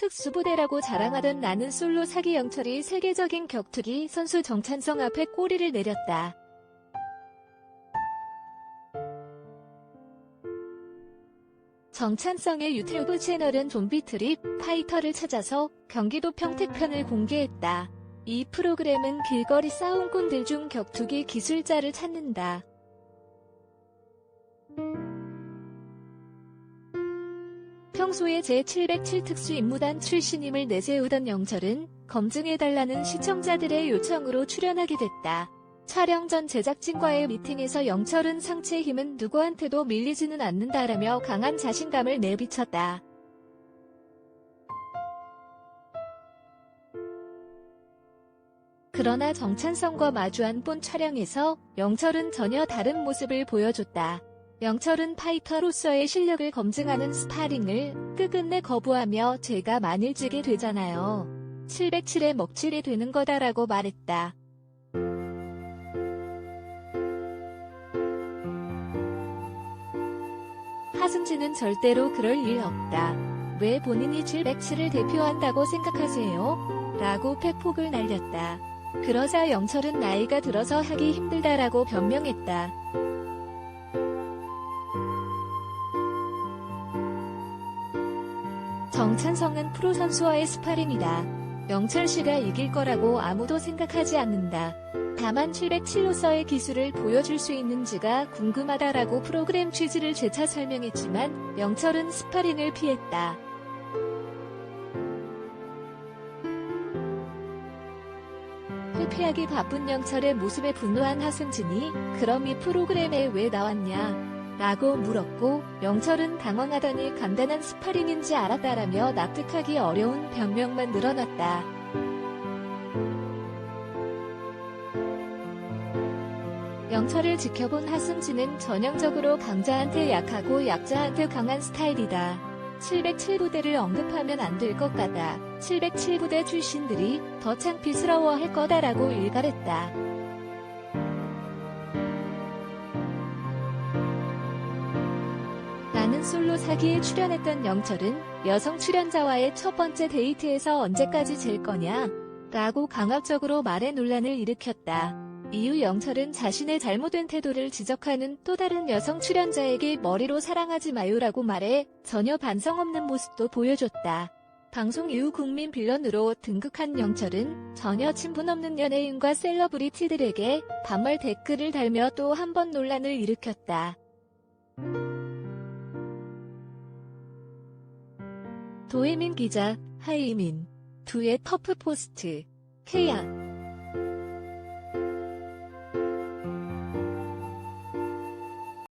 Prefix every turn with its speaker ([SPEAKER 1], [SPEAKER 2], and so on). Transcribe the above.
[SPEAKER 1] 특수부대라고 자랑하던 나는 솔로 사기 영철이 세계적인 격투기 선수 정찬성 앞에 꼬리를 내렸다. 정찬성의 유튜브 채널은 좀비 트립 파이터를 찾아서 경기도 평택편을 공개했다. 이 프로그램은 길거리 싸움꾼들 중 격투기 기술자를 찾는다. 평소에 제707 특수임무단 출신임을 내세우던 영철은 검증해달라는 시청자들의 요청으로 출연하게 됐다. 촬영 전 제작진과의 미팅에서 영철은 상체의 힘은 누구한테도 밀리지는 않는다라며 강한 자신감을 내비쳤다. 그러나 정찬성과 마주한 본 촬영에서 영철은 전혀 다른 모습을 보여줬다. 영철은 파이터로서의 실력을 검증하는 스파링을 끝끝내 거부하며 죄가 만일지게 되잖아요. 707에 먹칠이 되는 거다라고 말했다. 하승진은 절대로 그럴 일 없다. 왜 본인이 707을 대표한다고 생각하세요? 라고 팩폭을 날렸다. 그러자 영철은 나이가 들어서 하기 힘들다라고 변명했다. 정찬성은 프로 선수와의 스파링이다. 영철 씨가 이길 거라고 아무도 생각하지 않는다. 다만 707로서의 기술을 보여줄 수 있는지가 궁금하다라고 프로그램 취지를 재차 설명했지만 영철은 스파링을 피했다. 회피하기 바쁜 영철의 모습에 분노한 하승진이 그럼 이 프로그램에 왜 나왔냐? 라고 물었고 영철은 당황하더니 간단한 스파링인지 알았다라며 납득하기 어려운 변명만 늘어났다. 영철을 지켜본 하승진은 전형적으로 강자한테 약하고 약자한테 강한 스타일이다. 707부대를 언급하면 안 될 것 같다. 707부대 출신들이 더 창피스러워 할 거다라고 일갈했다. 나는 솔로 사기에 출연했던 영철은 여성 출연자와의 첫 번째 데이트에서 언제까지 질 거냐? 라고 강압적으로 말에 논란을 일으켰다. 이후 영철은 자신의 잘못된 태도를 지적하는 또 다른 여성 출연자에게 머리로 사랑하지 마요라고 말해 전혀 반성 없는 모습도 보여줬다. 방송 이후 국민 빌런으로 등극한 영철은 전혀 친분 없는 연예인과 셀러브리티들에게 반말 댓글을 달며 또 한 번 논란을 일으켰다. 도혜민 기자, 하이민, 두의 터프 포스트, 케야.